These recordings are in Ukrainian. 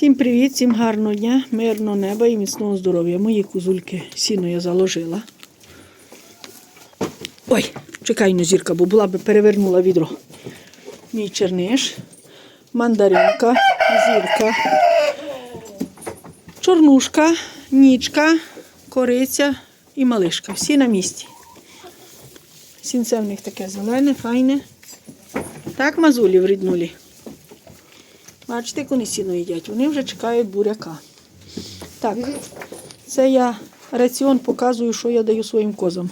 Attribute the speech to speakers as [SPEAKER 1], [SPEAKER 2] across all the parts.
[SPEAKER 1] Всім привіт, всім гарного дня, мирного неба і міцного здоров'я. Мої кузульки сіно я заложила. Ой, чекай ну, зірка, бо була би перевернула відро. Мій черниш, мандаринка, зірка, чорнушка, нічка, кориця і малишка. Всі на місці. Сінце в них таке зелене, файне. Так мазулі вріднулі. Бачите, як вони сіно їдять. Вони вже чекають буряка. Так, це я раціон показую, що я даю своїм козам.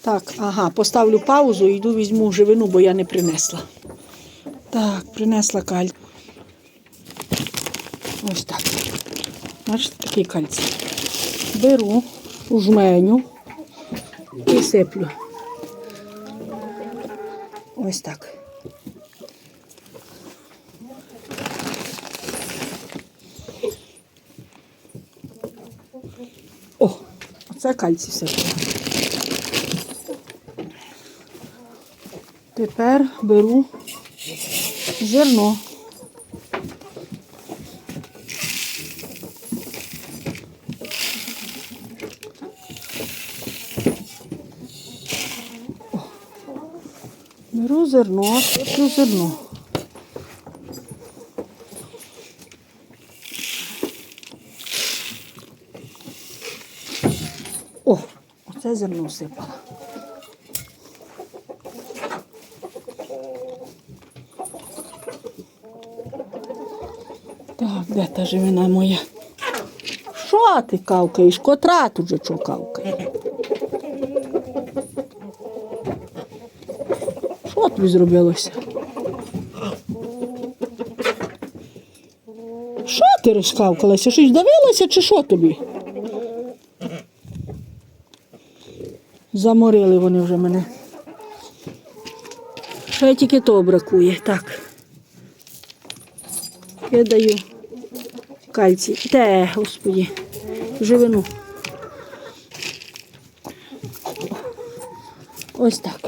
[SPEAKER 1] Так, ага, поставлю паузу і йду візьму живину, бо я не принесла. Так, принесла каль. Ось так. Бачите, такий кальцій. Беру, жменю і сиплю. Ось так. О, оце кальцій все. Тепер беру зерно. Беру зерно, зерно. О, оце зерно сипала. Так, де та живина моя? Що ти кавкаєш? Котра тут же що кавкає? Що тобі зробилося? Що ти розкавкалася? Щось давилося чи що тобі? Заморили вони вже мене. Ще тільки то бракує. Так. Я даю кальцій. Те, господі, живину. Ось так.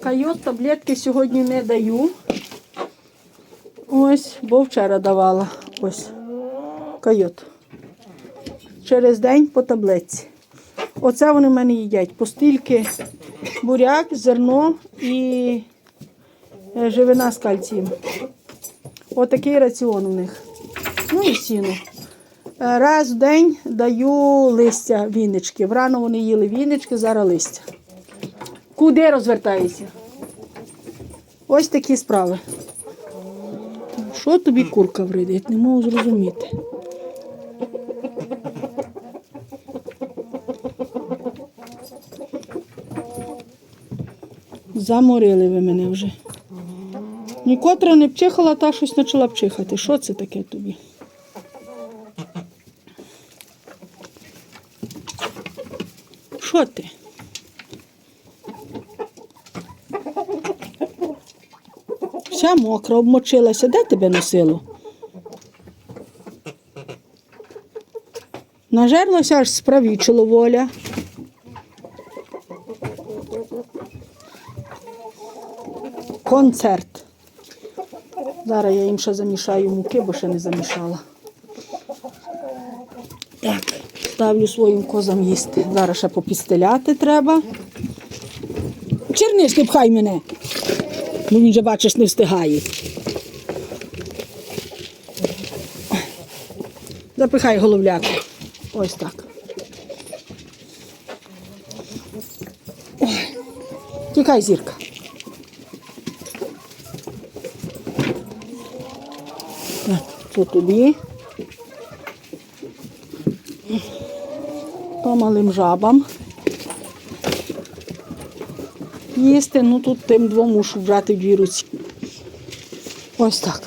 [SPEAKER 1] Кайот таблетки сьогодні не даю. Ось, бо вчора давала. Ось. Кайот. Через день по таблетці. Оце вони в мене їдять. Постільки буряк, зерно і е, живина з кальцієм. Отакий раціон у них. Ну і сіно. Е, Раз в день даю листя віннички. Врано вони їли віннички, зараз листя. Куди розвертаєшся? Ось такі справи. Що тобі курка вридить? Не можу зрозуміти. Заморили ви мене вже. Нікотра не пчихала, та щось почала пчихати. Що це таке тобі? Що ти? Вся мокра, обмочилася. Де тебе носило? Нажерлася аж справічило воля. Концерт. Зараз я їм ще замішаю муки, бо ще не замішала. Так, ставлю своїм козам їсти. Зараз ще попістеляти треба. Черниш, не пхай мене. Ну він же, бачиш, не встигає. Запихай головляку. Ось так. Тікай, зірка. Це тобі. То малим жабам. Їсти, ну тут тим двом мушу брати дві руці. Ось так.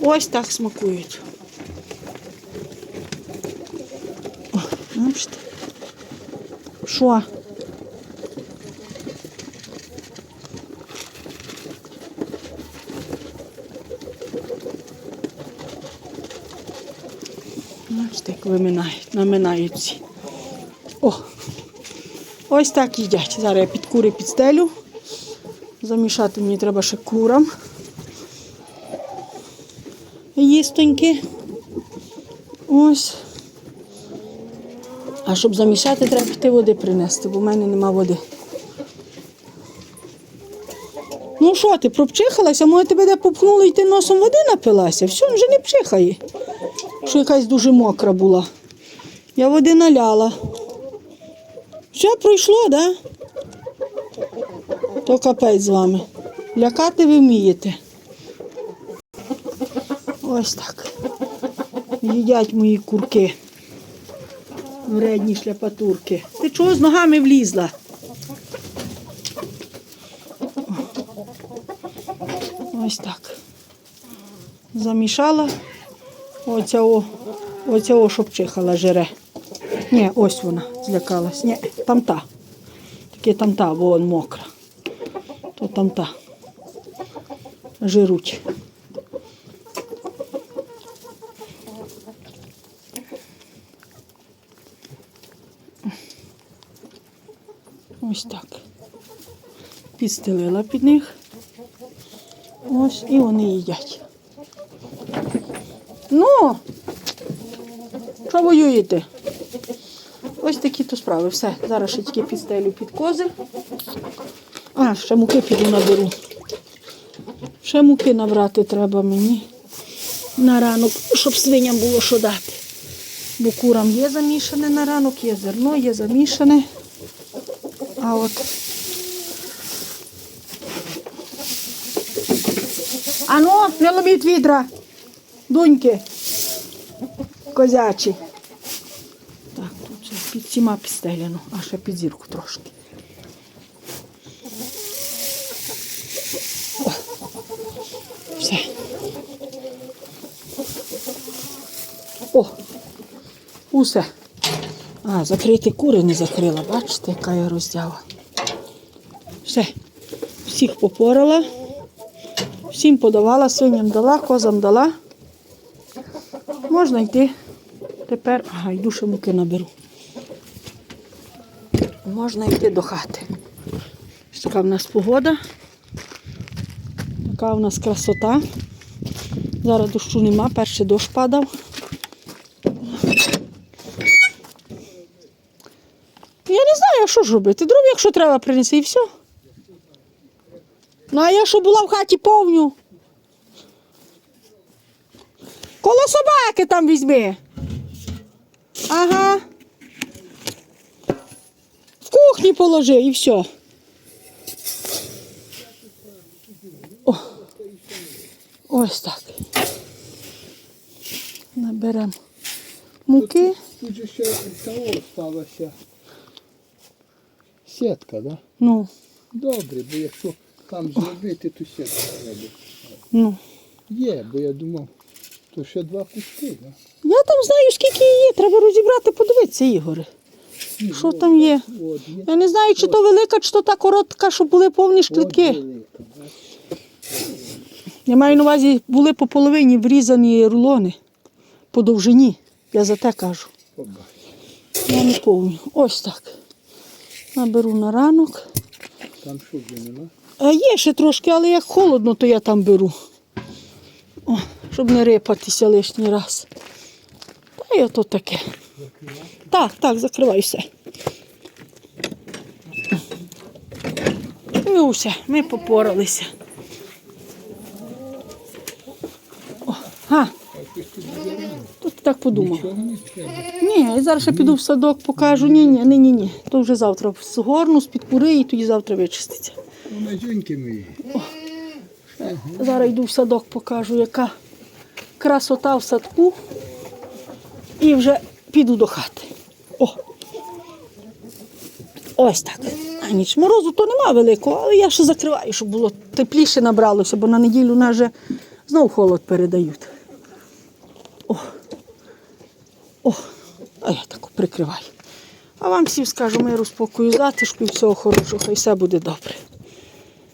[SPEAKER 1] Ось так смакують. Що? Бачите, як виминають, наминають всі. О! Ось так їдять. Зараз я під кури підстелю. Замішати мені треба ще курам. їстоньки. Ось. А щоб замішати, треба піти води принести, бо в мене нема води. Ну що ти, пропчихалася? Може тебе де попхнули і ти носом води напилася? Все, вже не пчихає. Що якась дуже мокра була. Я води наляла. Все пройшло, да? То капець з вами. Лякати ви вмієте. Ось так. Їдять мої курки. Вредні шляпатурки. Ти чого з ногами влізла? Ось так. Замішала. Оця о, оця о, щоб чихала жере. Ні, ось вона злякалась. Ні, там та. Таке там та, бо вон мокра. То там та. Жируть. Ось так. Підстелила під них. Ось і вони їдять. Ну, що воюєте? Ось такі то справи. Все. Зараз ще тільки підстелю під кози. А, ще муки піду наберу. Ще муки набрати треба мені на ранок, щоб свиням було що дати. Бо курам є замішане на ранок, є зерно, є замішане. А от. Ану, не ломіть відра. Доньки. Козячі. Так, тут вже під всіма підстеляно, а ще під зірку трошки. О, все. О, усе. А, закрити кури не закрила, бачите, яка я роздяла. Все. Всіх попорала. Всім подавала, свиням дала, козам дала. Можна йти. Тепер, ага, йду ще муки наберу. Можна йти до хати. Така в нас погода. Така в нас красота. Зараз дощу нема, перший дощ падав. Я не знаю, що ж робити. Дров, якщо треба, принеси і все. Ну, а я що була в хаті повню. Коло собаки там візьми. Ага. В кухні положи і все. О. Ось так. Наберемо муки.
[SPEAKER 2] Тут же ще того сталося. Сітка, да?
[SPEAKER 1] Ну,
[SPEAKER 2] Добре, бо якщо там зробити, то сітка робить.
[SPEAKER 1] ну.
[SPEAKER 2] Є, бо я думав, то ще два куски, да?
[SPEAKER 1] Я там знаю, скільки її є. Треба розібрати, подивитися, Ігоре. Що там є? Я не знаю, чи то велика, чи то та коротка, щоб були повні шклітки. Я маю на увазі, були по половині врізані рулони по довжині. Я за те кажу. Я не повню. Ось так. Наберу на ранок.
[SPEAKER 2] Там що вже нема?
[SPEAKER 1] А є ще трошки, але як холодно, то я там беру. Щоб не рипатися лишній раз. Та й ото таке. Так, так, закривай все. Ну все, ми попоралися. О, а, тут так подумав. Ні, зараз ще піду в садок, покажу. Ні, ні, ні, ні, ні. То вже завтра згорну з-під кури і тоді завтра вичиститься.
[SPEAKER 2] Вона жінки мої.
[SPEAKER 1] Зараз йду в садок, покажу, яка красота в садку. І вже піду до хати. О! Ось так. А ніч морозу то нема великого, але я ще закриваю, щоб було тепліше набралося, бо на неділю нас же знов холод передають. О! О! А я так прикриваю. А вам всім скажу миру, спокою, затишку і всього хорошого, і все буде добре.